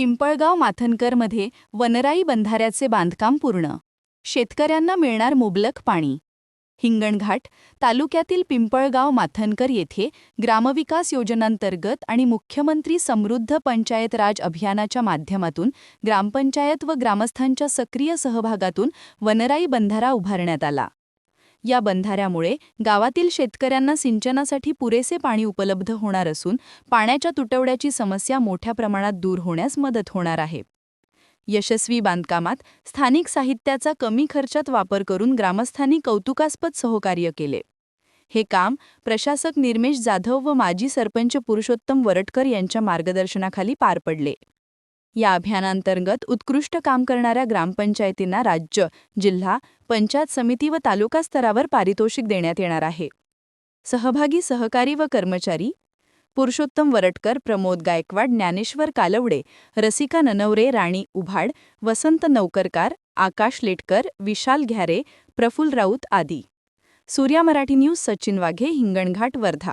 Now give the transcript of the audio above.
पिंपळगाव माथनकरमध्ये वनराई बंधाऱ्याचे बांधकाम पूर्ण. शेतकऱ्यांना मिळणार मुबलक पाणी. हिंगणघाट तालुक्यातील पिंपळगाव माथनकर येथे ग्रामविकास योजनांतर्गत आणि मुख्यमंत्री समृद्ध पंचायत राज अभियानाच्या माध्यमातून ग्रामपंचायत व ग्रामस्थांच्या सक्रिय सहभागातून वनराई बंधारा उभारण्यात आला. या बंधाऱ्यामुळे गावातील शेतकऱ्यांना सिंचनासाठी पुरेसे पाणी उपलब्ध होणार असून पाण्याच्या तुटवड्याची समस्या मोठ्या प्रमाणात दूर होण्यास मदत होणार आहे. यशस्वी बांधकामात स्थानिक साहित्याचा कमी खर्चात वापर करून ग्रामस्थांनी कौतुकास्पद सहकार्य केले. हे काम प्रशासक निर्मेश जाधव व माजी सरपंच पुरुषोत्तम वरटकर यांच्या मार्गदर्शनाखाली पार पडले. या अभियानांतर्गत उत्कृष्ट काम करणाऱ्या ग्रामपंचायतींना राज्य जिल्हा पंचायत समिती व तालुका स्तरावर पारितोषिक देण्यात येणार आहे. सहभागी सहकारी व कर्मचारी पुरुषोत्तम वरटकर प्रमोद गायकवाड ज्ञानेश्वर कालवडे रसिका ननवरे राणी उभाड वसंत नौकरकार आकाश लेटकर विशाल घ्यारे प्रफुल राऊत आदी. सूर्या मराठी न्यूज सचिन वाघे हिंगणघाट वर्धा.